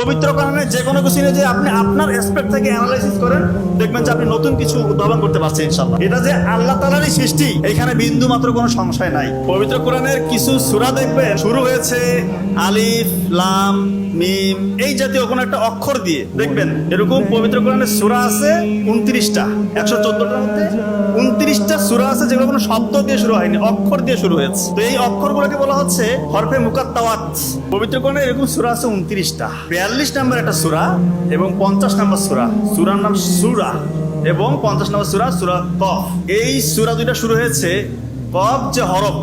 পবিত্র কারণে যে কোনো কিছু নিয়ে যে আপনি আপনার এসপেক্ট থেকে অ্যানালাইসিস করেন, দেখবেন যে আপনি নতুন কিছু উদ্ভাবন করতে পারছেন ইনশাল্লাহ এটা যে আল্লাহ তালারই সৃষ্টি, এখানে বিন্দু মাত্র কোনো সংশয় নাই। পবিত্র কোরআনের কিছু সূরা দেখবেন, শুরু হয়েছে আলিফ, লাম, মিম, এই জাতীয় কোনো একটা অক্ষর দিয়ে। দেখবেন, এরকম পবিত্র কোরআনের সূরা আছে উনত্রিশটা, একশো চোদ্দটার মধ্যে উনত্রিশটা সূরা আছে যেগুলো কোনো শব্দ দিয়ে শুরু হয়নি, অক্ষর দিয়ে শুরু হয়েছে। তো এই অক্ষরগুলোকে বলা হচ্ছে হরফে মুকাত্তাওয়াত। পবিত্র কোরআনে এরকম সূরা আছে উনত্রিশটা। বিয়াল্লিশ নম্বর একটা সূরা এবং পঞ্চাশ নম্বর সুরা। সূরার নাম সুরা এবং পঞ্চাশ নম্বর সুরা সুরা কফ। এই সূরা দুইটা শুরু হয়েছে কফ যে হরফ,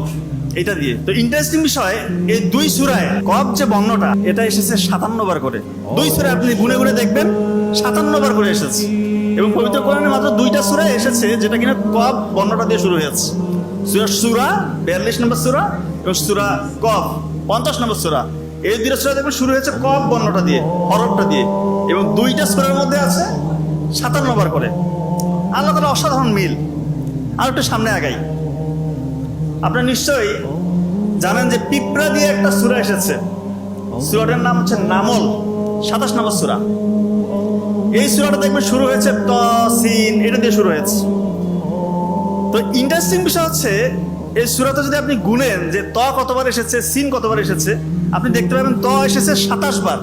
এটা দিয়ে। তো ইন্টারেস্টিং বিষয়, এই দুই সুরায় কব যে বর্ণটা, এটা এসেছে সাতান্ন বার করে। দুই সুরায় আপনি গুনে গুনে দেখবেন, সাতান্ন বার করে এসেছে। এবং পবিত্র কোরআনে মাত্র দুইটা সুরায় এসেছে যেটা কিনা কব বর্ণটা দিয়ে শুরু হয়েছে। সুরা সুরা, বিয়াল্লিশ নম্বর সুরা এবং সুরা কব পঞ্চাশ নম্বর সুরা। এই সুরা দেখবেন শুরু হয়েছে কব বর্ণটা দিয়ে, হরফটা দিয়ে। এবং দুইটা সুরার মধ্যে আছে সাতান্ন বার করে। আল্লাহ তালা অসাধারণ মিল। আর একটু সামনে আগাই। আপনারা নিশ্চয়ই জানেন যে পিঁপড়া দিয়ে একটা সুরা এসেছে। সুরাটার নাম হচ্ছে নামল, সাতাশ নম্বর সুরা। এই সুরাটা দেখবেন শুরু হয়েছে ত, সিন, এটা দিয়ে শুরু হয়েছে। তো ইন্টারেস্টিং বিষয় হচ্ছে এই সুরাতে যদি আপনি গুনেন যে ত কতবার এসেছে, সিন কতবার এসেছে, আপনি দেখতে পাবেন ত এসেছে সাতাশ বার।